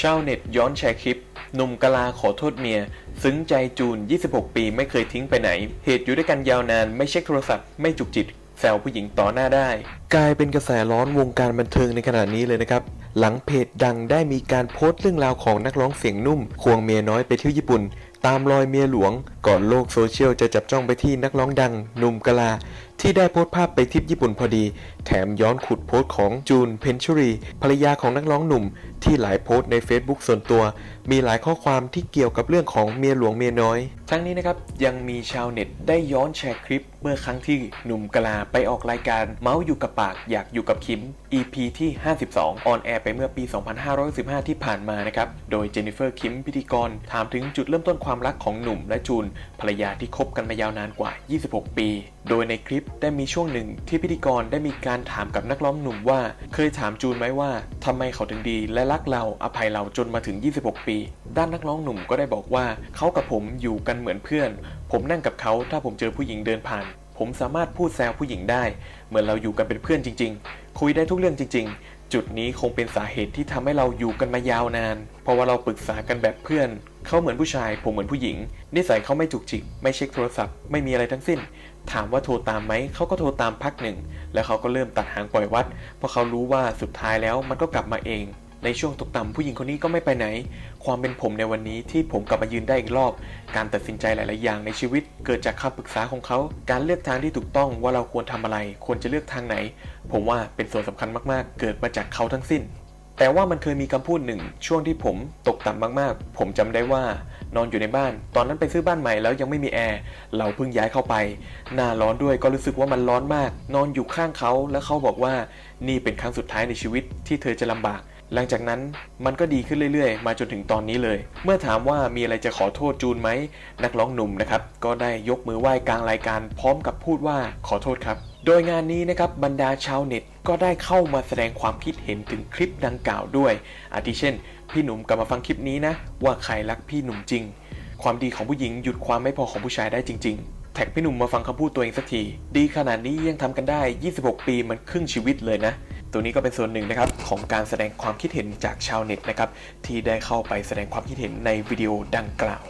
ชาวเน็ตย้อนแชร์คลิปหนุ่มกะลาขอโทษเมีย ซึ้งใจจูน 26 ปีไม่เคยทิ้งไปไหน เหตุอยู่ด้วยกันยาวนาน ไม่เช็คโทรศัพท์ ไม่จุกจิต แซวผู้หญิงต่อหน้าได้ กลายเป็นกระแสร้อนวงการบันเทิงในขณะนี้เลยนะครับ หลังเพจดังได้มีการโพสต์เรื่องราวของนักร้องเสียงนุ่ม ควงเมียน้อยไปเที่ยวญี่ปุ่น ตามรอยเมียหลวง ก่อนโลกโซเชียลจะจับจ้องไปที่นักร้องดังหนุ่มกะลา ที่ได้โพสต์ภาพไปทริปญี่ปุ่นพอดี แถมย้อนขุดโพสต์ของจูนเพนชูรีภรรยาของนักร้องหนุ่ม ที่หลายโพสต์ใน Facebook ส่วนตัว มีหลายข้อความที่เกี่ยวกับเรื่องของเมียหลวงเมียน้อย ทั้งนี้นะครับยังมีชาวเน็ตได้ย้อนแชร์คลิป เมื่อครั้งที่หนุ่มกลาไปออกรายการเมาส์อยู่กับปากอยากอยู่กับคิม EP ที่ 52 ออนแอร์ไปเมื่อปี 2515 ที่ผ่านมานะครับโดยเจนนิเฟอร์คิมพิธีกรถามถึงจุดเริ่มต้นความรักของหนุ่มและจูนภรรยาที่คบกันมายาวนานกว่า 26 ปี โดยในคลิปได้มีช่วงหนึ่งที่พิธีกรได้มีการถามกับนักร้องหนุ่มว่า เคยถามจูนไหมว่าทำไมเขาถึงดีและรักเราอภัยเราจนมาถึง 26 ปี ด้านนักร้องหนุ่มก็ได้บอกว่าเขากับผมอยู่กันเหมือนเพื่อน ผมนั่งกับเขาถ้าผมเจอผู้หญิงเดินผ่าน ผมสามารถพูดแซวผู้หญิงได้ เหมือนเราอยู่กันเป็นเพื่อนจริง ๆ คุยได้ทุกเรื่องจริง ๆ จุดนี้คงเป็นสาเหตุที่ทำให้เราอยู่กันมายาวนาน เพราะว่าเราปรึกษากันแบบเพื่อนเขาเหมือนผู้ชาย ผมเหมือนผู้หญิง นิสัยเขาไม่จุกจิก ไม่เช็คโทรศัพท์ ไม่มีอะไรทั้งสิ้น ถามว่าโทรตามไหม เขาก็โทรตามพักหนึ่ง แล้วเขาก็เริ่มตัดหางปล่อยวัด เพราะเขารู้ว่าสุดท้ายแล้วมันก็กลับมาเอง ในช่วงตกต่ำผู้หญิงคนนี้ก็ไม่ไปไหน ความเป็นผมในวันนี้ที่ผมกลับมายืนได้อีกรอบ การตัดสินใจหลาย ๆ อย่างในชีวิต เกิดจากคำปรึกษาของเขา การเลือกทางที่ถูกต้องว่าเราควรทำอะไร ควรจะเลือกทางไหน ผมว่าเป็นส่วนสำคัญมาก ๆ เกิดมาจากเขาทั้งสิ้น แต่ว่ามันเคยมีคำพูดหนึ่งช่วงที่ผมตกต่ำมากๆ ผมจำได้ว่านอนอยู่ในบ้าน ตอนนั้นไปซื้อบ้านใหม่แล้วยังไม่มีแอร์เราเพิ่งย้ายเข้าไป หน้าร้อนด้วยก็รู้สึกว่ามันร้อนมาก นอนอยู่ข้างเขาแล้วเขาบอกว่านี่เป็นครั้งสุดท้ายในชีวิตที่เธอจะลำบากหลังจากนั้นมันก็ดีขึ้นเรื่อยๆ มาจนถึงตอนนี้เลย เมื่อถามว่ามีอะไรจะขอโทษจูนไหม นักร้องหนุ่มนะครับ ก็ได้ยกมือไหว้กลางรายการพร้อมกับพูดว่าขอโทษครับ โดยงานนี้นะครับบรรดาชาวเน็ตก็ได้เข้ามาแสดงความคิดเห็นถึงคลิปดังกล่าวด้วย อาทิเช่น พี่หนุ่มกลับมาฟังคลิปนี้นะ ว่าใครรักพี่หนุ่มจริง ความดีของผู้หญิงหยุดความไม่พอของผู้ชายได้จริง ๆ แท็กพี่หนุ่มมาฟังคำพูดตัวเองสักที ดีขนาดนี้ยังทำกันได้ 26 ปีมันครึ่งชีวิตเลยนะ ตัวนี้ก็เป็นส่วนหนึ่งนะครับของการแสดงความคิดเห็นจากชาวเน็ตนะครับที่ได้เข้าไปแสดงความคิดเห็นในวิดีโอดังกล่าว